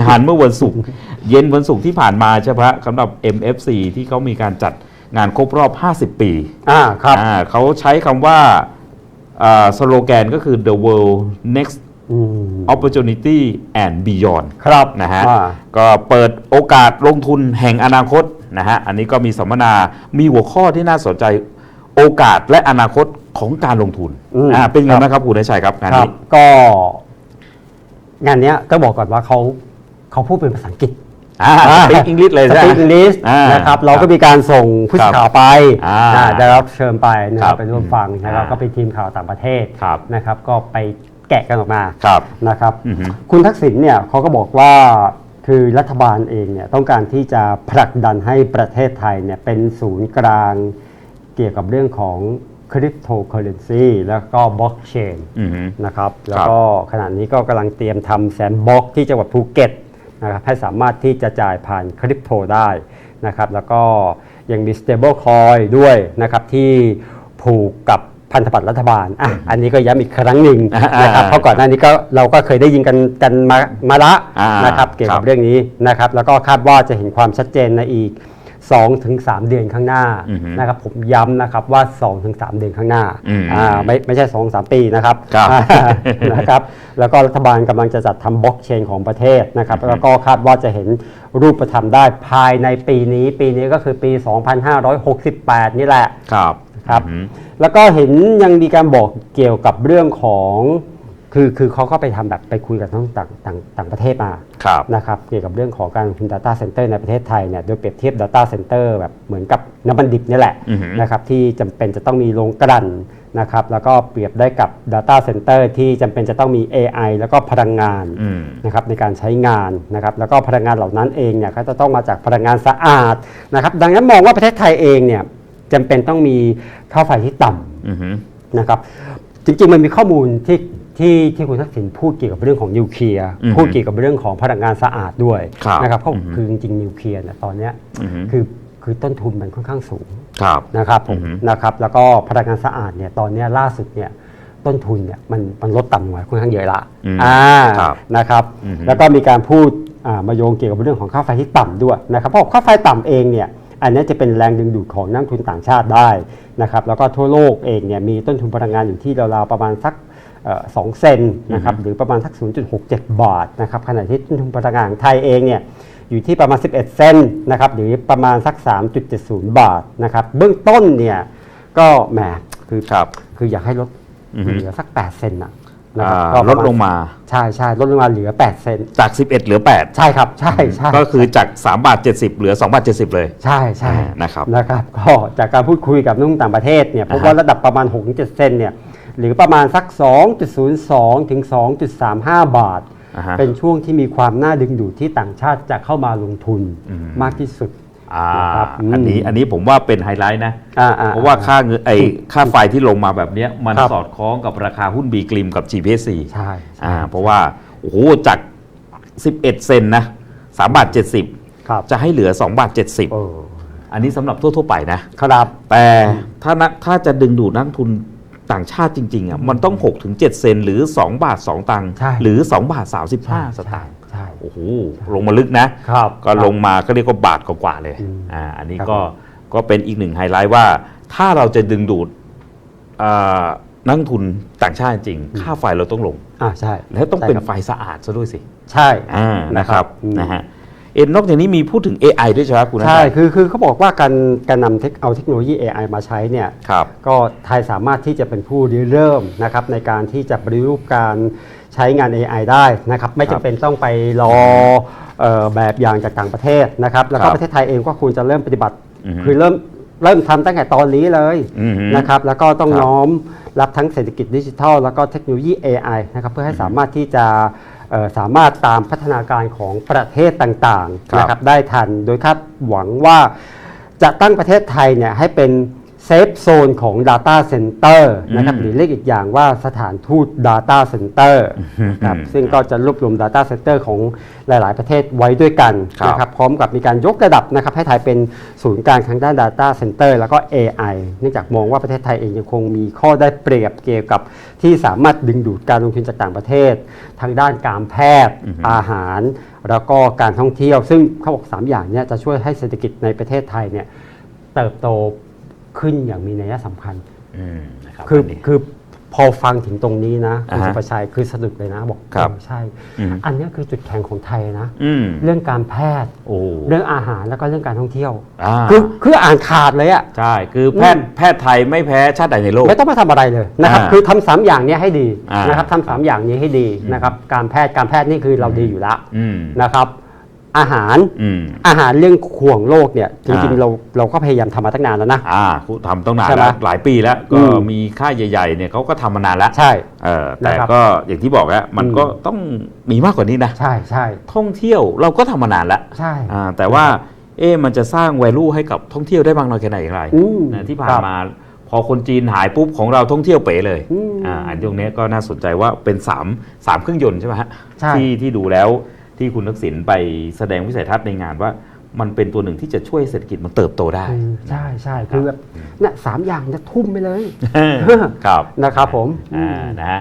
งานเมื่อวันศุกร์เย็นวันศุกร์ที่ผ่านมาใช่ไหมสำหรับ MFC ที่เขามีการจัดงานครบรอบ 50 ปีอ่าครับอ่าเขาใช้คำว่าสโลแกนก็คือ the world next อืม opportunity and beyond ครับนะฮะอ่าก็เปิดโอกาสลงทุนแห่งอนาคตนะฮะอันนี้ก็มีสัมมนา มีหัวข้อที่น่าสนใจโอกาสและอนาคตของการลงทุนอืมอ่าเป็นไงครับบ้างครับคุณนชัยครับงานครับนี้ก็งานเนี้ยก็บอกก่อนว่าเขา เขาพูดเป็นภาษาอังกฤษอ่าสปีกอังกฤษเลยสใช่ไหปีมกอังกฤษอ่านนะครับเราคก็รับมีการส่งผู้สื่อข่าวไปอ่าอ่าได้รับเชิญไปนะคครัรับบไปร่วมฟังนะครับอ่าก็เป็นทีมข่าวต่างประเทศครับนะครับก็ไปแกะกันออกมาครับนะครับอือฮึคุณทักษิณเนี่ยเขาก็บอกว่าคือรัฐบาลเองเนี่ยต้องการที่จะผลักดันให้ประเทศไทยเนี่ยเป็นศูนย์กลางเกี่ยวกับเรื่องของคริปโตเคอเรนซีแล้วก็บล็อกเชนอือฮึนะครับแล้วก็ขณะนี้ก็กำลังเตรียมทำแซนด์บ็อกที่จังหวัดภูเก็ต นะครับให้สามารถที่จะจ่ายผ่านคริปโตได้นะครับแล้วก็ยังมี stable coin ด้วยนะครับที่ผูกกับพันธบัตรรัฐบาลอะอันนี้ก็ย้ำอีกครั้งหนึ่งอ่านะครับอ่าเพราะก่อนหน้านี้ก็เราก็เคยได้ยินกันกันมามาละอ่านนะครับเกี่ยวครักับบเรื่องนี้นะครับแล้วก็คาดว่าจะเห็นความชัดเจนในอีก 2-3ถึง3เดือนข้างหน้าอือฮึนะครับผมย้ำนะครับว่า2-3ถึง3เดือนข้างหน้าอืมอ่าไม่ไม่ใช่2-3ปีนะครับครับอ่านะครับ แล้วก็รัฐบาลกำลังจะจัดทำบล็อกเชนของประเทศนะครับ แล้วก็คาดว่าจะเห็นรูปธรรมได้ภายในปีนี้ ปีนี้ก็คือปี 2568 นี่แหละครับครับอือฮึแล้วก็เห็นยังมีการบอกเกี่ยวกับเรื่องของ คือคือเขาก็ไปทำแบบไปคุยกับทั้งต่างต่างต่างประเทศมาครับนะครับเกี่ยวกับเรื่องของการลงทุน Data Center ในประเทศไทยเนี่ยโดยเปรียบเทียบ Data Center แบบเหมือนกับน้ำมันดิบนี่แหละอือฮึนะครับที่จำเป็นจะต้องมีโรงกลั่นนะครับแล้วก็เปรียบได้กับ Data Center ที่จำเป็นจะต้องมี AI แล้วก็พลังงานอืมนะครับในการใช้งานนะครับแล้วก็พลังงานเหล่านั้นเองเนี่ยก็จะต้องมาจากพลังงานสะอาดนะครับดังนั้นมองว่าประเทศไทยเองเนี่ยจำเป็นต้องมีค่าไฟที่ต่ำอือฮึนะครับจริงๆมันมีข้อมูลที่ ที่ที่คุณทักษิณพูดเกี่ยวกับเรื่องของนิวเคลียร์อือฮึพูดเกี่ยวกับเรื่องของพลังงานสะอาดด้วยครับนะครับเพราะอือฮึคือจริงๆนิวเคลียร์เนี่ยตอนเนี้ยอือฮึ คือคือต้นทุนมันค่อนข้างสูง ครับ นะครับผมอือฮึนะครับแล้วก็พลังงานสะอาดเนี่ยตอนเนี้ยล่าสุดเนี่ยต้นทุนเนี่ยมันมันลดต่ำลงมาค่อนข้างเยอะละอืมอ่าครับนะครับ อือฮึแล้วก็มีการพูดอ่ามาโยงเกี่ยวกับเรื่องของค่าไฟที่ต่ำด้วยนะครับเพราะค่าไฟต่ำเองเนี่ยอันนี้จะเป็นแรงดึงดูดของนักลงทุนต่างชาติได้นะครับแล้วก็ทั่วโลกเองเนี่ยมีต้นทุนพลังงานอยู่ที่ราวๆประมาณสักเอ่อ สองเซนนะครับหรือประมาณสัก 0.67 บาทนะครับขณะที่ต้นทุนพลังงานของไทยเองเนี่ยอยู่ที่ประมาณ 11 เซนนะครับหรือประมาณสัก 3.70 บาทนะครับเบื้องต้นเนี่ยก็แหมคือครับคืออยากให้ลดอือฮึเหลือสัก 8 เซนนะนะครับอ่าก็ลประดณลงมาใช่ใช่ลดลงมาเหลือ 8 เซนจาก 11 เหลือ 8 ใช่ครับ ใช่ใช่ก็คือจาก 3 บาท 70 เหลือ 2 บาท 70 เลย ใช่ใช่อ่านะครับนะครับก็จากการพูดคุยกับนักลงทุนต่างประเทศเนี่ยพบอ่าฮะว่าระดับประมาณ 6-7 เซนเนี่ย หรือประมาณสัก 2.02 ถึง 2.35 บาท อ่าฮะ เป็นช่วงที่มีความน่าดึงดูดที่ต่างชาติจะเข้ามาลงทุนอืมมากที่สุด อ่าครับอืม อันนี้อันนี้ผมว่าเป็นไฮไลท์นะ อ่าอ่ เพราะว่าค่าเงินไอค่าไฟที่ลงมาแบบเนี้ยมันครับสอดคล้องกับราคาหุ้นบีกริมกับ GPC ใช่ใช่ อ่าเพราะว่า โอ้โหจาก 11 เซนนะ3บาท70ครับจะให้เหลือ2บาทเอ70 ออันนี้สำหรับทั่ว ๆ ไปนะ ครับ แต่ถ้านักถ้าจะดึงดูดนักลงทุน ต่างชาติจริงๆอะมันต้อง6ถึง7เซนหรือ 2 บาท 2 ตังค์ใช่หรือ 2 บาท 35 สตางค์ใช่โอ้โหลงมาลึกนะครับก็ลงมาก็เรียกว่าบาทกว่าๆเลยอืมอ่าอันนี้ครับก็ก็เป็นอีกหนึ่งไฮไลท์ว่า ถ้าเราจะดึงดูดอ่านักลงทุนต่างชาติจริง ค่าไฟเราต้องลงอ่าใช่แล้วต้องเป็นใช่ครับไฟสะอาดซะด้วยสิ ใช่อ่านะครับอืมนะฮะ เอ็นนอกจากนี้มีพูดถึง AI ด้วยใช่ไหมคุณนัท ใช่ชัยคือ คือเขาบอกว่าการ การนำเทคเอาเทคโนโลยี AI มาใช้เนี่ย ครับก็ไทยสามารถที่จะเป็นผู้ริเริ่มนะครับในการที่จะปฏิรูปการใช้งาน AI ได้นะครับ ไม่ครัจำบเป็นต้องไปรอเอ่อแบบอย่างจากต่างประเทศนะครับ แล้วคก็รับประเทศไทยเองก็ควรจะเริ่มปฏิบัติ อือฮึคือเริ่ม เริ่มทำตั้งแต่ตอนนี้เลยอือฮึนะครับ แล้วก็ต้องครับ น้อมรับทั้งเศรษฐกิจดิจิทัล แล้วก็เทคโนโลยี AI นะครับ เพื่อให้สามารถที่จะเอ่อ สามารถตามพัฒนาการของประเทศต่างครับๆนะครับได้ทัน โดยคาดหวังว่าจะตั้งประเทศไทยเนี่ยให้เป็น เซฟโซนของ Data Center นะครับอืมหรือเรียกอีกอย่างว่าสถานทูต Data Center นะครับซึ่งก็จะรวบรวม Data Center ของหลาย ๆ ประเทศไว้ด้วยกันครับนะครับพร้อมกับมีการยกระดับนะครับให้ไทยเป็นศูนย์กลางทางด้าน Data Center แล้วก็ AI เนื่องจากมองว่าประเทศไทยเองยังคงมีข้อได้เปรียบเกี่ยวกับ ที่สามารถดึงดูดการลงทุนจากต่างประเทศ ทางด้านการแพทย์อาหาร แล้วก็การท่องเที่ยว ซึ่งเขาบอกสามอย่างเนี้จะช่วยให้เศรษฐกิจในประเทศไทยเนี่ยเติบโต ขึ้นอย่างมีนัยสำคัญอืมนะครับคืออันนี้คือพอฟังถึงตรงนี้นะคุณอ่าฮะสุประชัยคือสะดุดเลยนะ บอกครับเออใช่อืมอันเนี้ยคือจุดแข็งของไทยนะอืมเรื่องการแพทย์โอ้เรื่องอาหารแล้วก็เรื่องการท่องเที่ยวอ่าคือคืออ่านขาดเลยอะใช่คือแพทย์แพทย์ไทยไม่แพ้ชาติใดในโลก ไม่ต้องมาทำอะไรเลยนะครับอ่าคือทำสามอย่างเนี้ยให้ดีอ่านนะครับทำสามอย่างนี้ให้ดีนะครับ การแพทย์การแพทย์นี่คือเราดีอยู่แล้วอืมนะครับ อาหารอืมอาหารเรื่องข่วงโลกเนี่ยจริงอ่าๆเราเราก็พยายามทำมาตั้งนานแล้วนะ อ่าคุณทำต้องนานใช่ไหมแล้วหลายปีแล้วก็อืมมีค่ายใหญ่ๆเนี่ยเขาก็ทำมานานแล้วใช่เออแต่นะครับก็อย่างที่บอกแล้วมันอืม ก็ต้องมีมากกว่านี้นะ ใช่ใช่ท่องเที่ยวเราก็ทำมานานแล้วใช่อ่าแต่ว่าเอ๊ะมันจะสร้าง value ให้กับท่องเที่ยวได้บ้างน้อยแค่ไหนอย่างไรอืมนะที่ผ่าคนรับ มา พอคนจีนหายปุ๊บของเราท่องเที่ยวเป๋เลยอืมอ่าอันตรงเนี้ยก็น่าสนใจว่าเป็น3ามสามเครื่องยนต์ใช่ไหมฮะใช่ที่ที่ดูแล้ว ที่คุณทักษิณไปแสดงวิสัยทัศน์ในงานว่ามันเป็นตัวหนึ่งที่จะช่วยเศรษฐกิจมันเติบโตได้อืมใช่ใช่คือแบบเนี่ยสามอย่างจะทุ่มไปเลยครับนะครับผมอ่านะฮะ